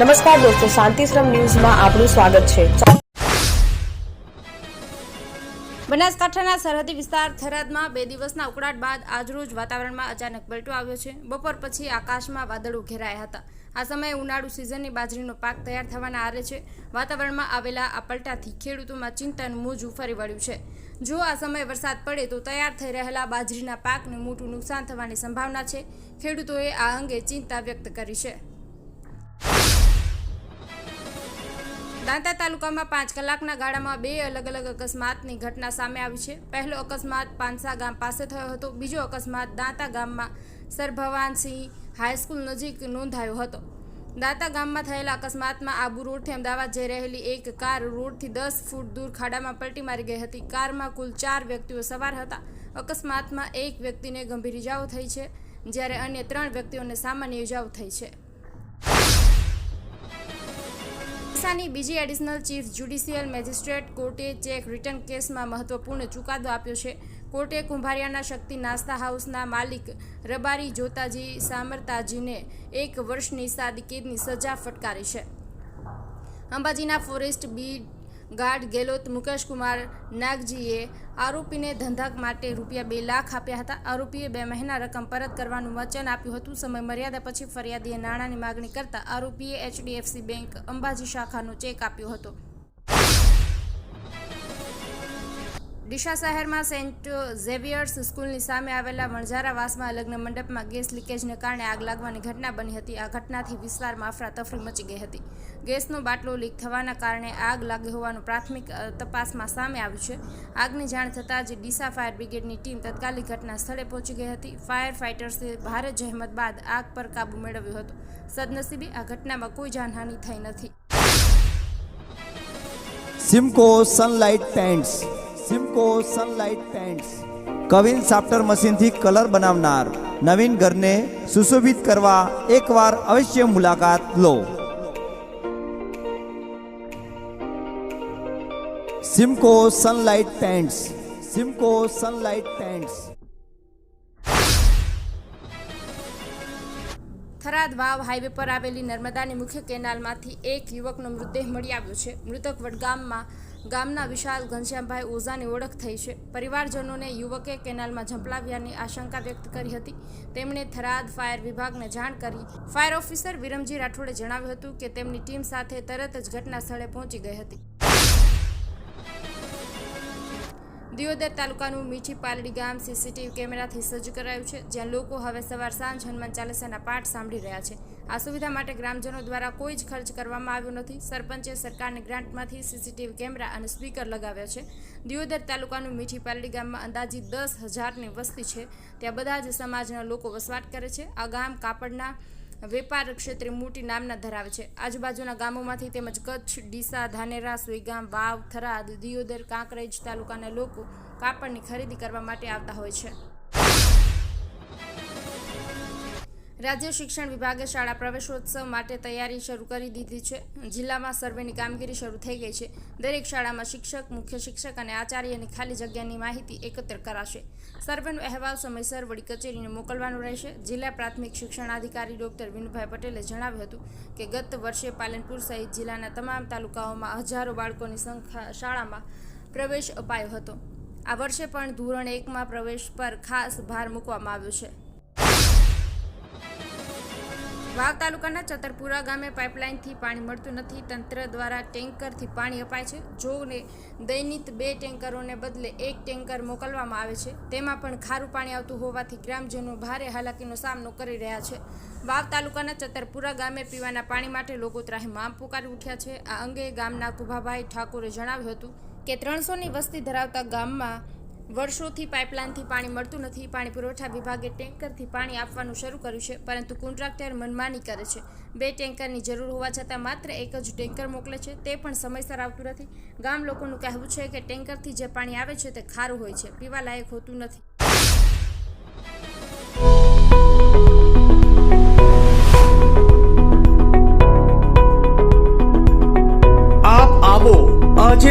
નમસ્કાર દોસ્તો, શાંતિશ્રમ ન્યૂઝમાં આપનું સ્વાગત છે. બનાસકાંઠાના સરહદી વિસ્તાર થરાદમાં બે દિવસના ઉકળાટ બાદ આજરોજ વાતાવરણમાં અચાનક પલટો આવ્યો છે. બપોર પછી આકાશમાં વાદળો ઘેરાયા હતા. આ સમયે ઉનાળુ સિઝનની બાજરીનો પાક તૈયાર થવાના આરે છે. વાતાવરણમાં આવેલા આ પલટાથી ખેડૂતોમાં ચિંતાનું મોજું ફરી વળ્યું છે. જો આ સમયે વરસાદ પડે તો તૈયાર થઈ રહેલા બાજરીના પાકને મોટું નુકસાન થવાની સંભાવના છે. ખેડૂતોએ આ અંગે ચિંતા વ્યક્ત કરી છે. દાંતા તાલુકામાં પાંચ કલાકના ગાળામાં બે અલગ અલગ અકસ્માતની ઘટના સામે આવી છે. પહેલો અકસ્માત પાંસા ગામ પાસે થયો હતો. બીજો અકસ્માત દાંતા ગામમાં સરભવાનસિંહ હાઈસ્કૂલ નજીક નોંધાયો હતો. દાંતા ગામમાં થયેલા અકસ્માતમાં આબુ રોડથી અમદાવાદ જઈ રહેલી એક કાર રોડથી દસ ફૂટ દૂર ખાડામાં પલટી મારી ગઈ હતી. કારમાં કુલ ચાર વ્યક્તિઓ સવાર હતા. અકસ્માતમાં એક વ્યક્તિને ગંભીર ઇજાઓ થઈ છે, જ્યારે અન્ય ત્રણ વ્યક્તિઓને સામાન્ય ઇજાઓ થઈ છે. ઓડિશાની બીજી એડિશનલ ચીફ જ્યુડિશિયલ મેજિસ્ટ્રેટ કોર્ટે ચેક રિટર્ન કેસમાં મહત્વપૂર્ણ ચુકાદો આપ્યો છે. કોર્ટે કુંભારિયાના શક્તિ નાસ્તા હાઉસના માલિક રબારી જોતાજી સામરતાજીને એક વર્ષની સાદી કેદની સજા ફટકારી છે. અંબાજીના forest B guard Gelot Mukesh Kumar નાગજીએ આરોપીને ધંધા માટે રૂપિયા બે લાખ આપ્યા હતા. આરોપીએ બે મહિના રકમ પરત કરવાનું વચન આપ્યું હતું. સમય મર્યાદા પછી ફરિયાદીએ નાણાંની માગણી કરતા આરોપીએ એચડીએફસી બેંક અંબાજી શાખાનો ચેક આપ્યો હતો. ડીસા શહેરમાં સેન્ટ ઝેવિયર્સ સ્કૂલની સામે આવેલા વણઝારાવાસમાં લગ્ન મંડપમાં ગેસ લીકેજને કારણે આગ લાગવાની ઘટના બની હતી. આ ઘટનાથી વિસ્તારમાં અફરાતફરી મચી ગઈ હતી. ગેસનો બાટલો લીક થવાના કારણે આગ લાગી હોવાનું પ્રાથમિક તપાસમાં સામે આવ્યું છે. આગની જાણ થતાં જ ડીસા ફાયર બ્રિગેડની ટીમ તત્કાલિક ઘટના સ્થળે પહોંચી ગઈ હતી. ફાયર ફાઇટર્સે ભારે જહેમત બાદ આગ પર કાબુ મેળવ્યો હતો. સદનસીબે આ ઘટનામાં કોઈ જાનહાનિ થઈ નથી. Simco sunlight pants Simco sunlight pants કવિન સાફ્ટર મશીનથી કલર બનાવનાર નવીન ઘરને સુશોભિત કરવા એકવાર અવશ્ય મુલાકાત લો. Simco sunlight pants Simco sunlight pants Tharad Vav highway પર આવેલી નર્મદાની મુખ્ય કેનાલમાંથી એક યુવકનો મૃતદેહ મળી આવ્યો છે. મૃતક વડગામમાં ગામના વિશાલ ઘનશ્યામભાઈ ઓઝાની ઓળખ થઈ છે. પરિવારજનોને યુવકે કેનાલમાં ઝંપલાવ્યાની આશંકા વ્યક્ત કરી હતી. તેમણે થરાદ ફાયર વિભાગને જાણ કરી. ફાયર ઓફિસર વિરમજી રાઠોડે જણાવ્યું હતું કે તેમની ટીમ સાથે તરત જ ઘટના સ્થળે પહોંચી ગઈ હતી. દિયોદર તાલુકાનું મીઠી પાલડી ગામ સીસીટીવી કેમેરાથી સજ્જ કરાયું છે, જ્યાં લોકો હવે સવાર સાંજ હનુમાન ચાલીસાના પાઠ સાંભળી રહ્યા છે. આ સુવિધા માટે ગ્રામજનો દ્વારા કોઈ જ ખર્ચ કરવામાં આવ્યો નથી. સરપંચે સરકારની ગ્રાન્ટમાંથી સીસીટીવી કેમેરા અને સ્પીકર લગાવ્યા છે. દિયોદર તાલુકાનું મીઠી પાલડી ગામમાં અંદાજી દસ હજારની વસ્તી છે. ત્યાં બધા જ સમાજના લોકો વસવાટ કરે છે. આ ગામ કાપડના વેપાર ક્ષેત્રે મોટી નામના ધરાવે છે. આજુબાજુના ગામોમાંથી તેમજ કચ્છ, ડીસા, ધાનેરા, સુઈગામ, વાવ, થરાદ, દિયોદર, કાંકરેજ તાલુકાના લોકો કાપડની ખરીદી કરવા માટે આવતા હોય છે. રાજ્ય શિક્ષણ વિભાગે શાળા પ્રવેશોત્સવ માટે તૈયારી શરૂ કરી દીધી છે. જિલ્લામાં સર્વેની કામગીરી શરૂ થઈ ગઈ છે. દરેક શાળામાં શિક્ષક, મુખ્ય શિક્ષક અને આચાર્યની ખાલી જગ્યાની માહિતી એકત્ર કરાશે. સર્વેનો અહેવાલ સમયસર વડી કચેરીને મોકલવાનો રહેશે. જિલ્લા પ્રાથમિક શિક્ષણાધિકારી ડોક્ટર વિનુભાઈ પટેલે જણાવ્યું હતું કે, ગત વર્ષે પાલનપુર સહિત જિલ્લાના તમામ તાલુકાઓમાં હજારો બાળકોની સંખ્યા શાળામાં પ્રવેશ અપાયો હતો. આ વર્ષે પણ ધોરણ એકમાં પ્રવેશ પર ખાસ ભાર મૂકવામાં આવ્યો છે. વાવ તાલુકાના ચતરપુરા ગામે પાઇપલાઇનથી પાણી મળતું નથી. તંત્ર દ્વારા ટેન્કરથી પાણી અપાય છે. જોને દૈનિક બે ટેન્કરોને બદલે એક ટેન્કર મોકલવામાં આવે છે. તેમાં પણ ખારું પાણી આવતું હોવાથી ગ્રામજનો ભારે હાલાકીનો સામનો કરી રહ્યા છે. વાવ તાલુકાના ચતરપુરા ગામે પીવાના પાણી માટે લોકો ત્રાહીમામ પુકારી ઉઠ્યા છે. આ અંગે ગામના કુભાભાઈ ઠાકોરે જણાવ્યું હતું કે ત્રણસોની વસ્તી ધરાવતા ગામમાં વર્ષોથી પાઇપલાઇનથી પાણી મળતું નથી. પાણી પુરવઠા વિભાગે ટેન્કરથી પાણી આપવાનું શરૂ કર્યું છે, પરંતુ કોન્ટ્રાક્ટર મનમાની કરે છે. બે ટેન્કરની જરૂર હોવા છતાં માત્ર એક જ ટેન્કર મોકલે છે, તે પણ સમયસર આવતું નથી. ગામ લોકોનું કહેવું છે કે ટેન્કરથી જે પાણી આવે છે તે ખારું હોય છે, પીવા લાયક હોતું નથી. આપ આવો આજે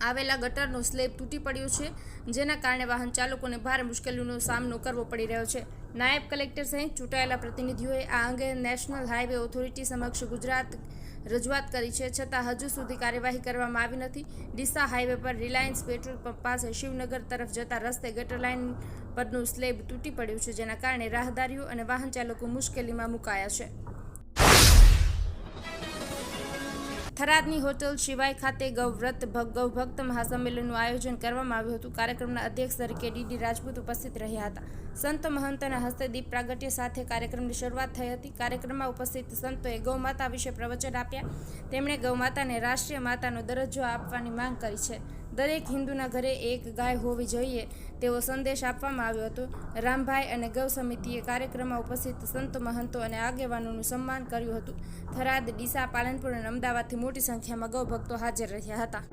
આવેલા ગટરનો સ્લેબ તૂટી પડ્યો છે, જેના કારણે વાહન ચાલકોને ભારે મુશ્કેલીનો સામનો કરવો પડી રહ્યો છે. નાયબ કલેક્ટર સહિત ચૂંટાયેલા પ્રતિનિધિઓએ આ અંગે નેશનલ હાઈવે ઓથોરિટી સમક્ષ ગુજરાત રજૂઆત કરી છે, છતાં હજુ સુધી કાર્યવાહી કરવામાં આવી નથી. ડીસા હાઈવે પર રિલાયન્સ પેટ્રોલ પંપ પાસે શિવનગર તરફ જતા રસ્તે ગટર લાઇન પરનું સ્લેબ તૂટી પડ્યું છે, જેના કારણે રાહદારીઓ અને વાહન ચાલકો મુશ્કેલીમાં મુકાયા છે. થરાદની હોટલ શિવાય ખાતે ગૌવ્રત ગૌભક્ત મહાસંમેલનનું આયોજન કરવામાં આવ્યું હતું. કાર્યક્રમના અધ્યક્ષ તરીકે ડીડી રાજપૂત ઉપસ્થિત રહ્યા હતા. સંત મહંતના હસ્તે દીપ પ્રાગટ્ય સાથે કાર્યક્રમની શરૂઆત થઈ હતી. કાર્યક્રમમાં ઉપસ્થિત સંતોએ ગૌમાતા વિશે પ્રવચન આપ્યા. તેમણે ગૌમાતાને રાષ્ટ્રીય માતાનો દરજ્જો આપવાની માંગ કરી છે. દરેક હિન્દુના ઘરે એક ગાય હોવી જોઈએ, તેવો સંદેશ આપવામાં આવ્યો હતો. રામભાઈ અને ગૌ સમિતિએ કાર્યક્રમમાં ઉપસ્થિત સંતો, મહંતો અને આગેવાનોનું સન્માન કર્યું હતું. થરાદ ડીસા પાલનપુર અને અમદાવાદથી મોટી સંખ્યામાં ગૌ ભક્તો હાજર રહ્યા હતા.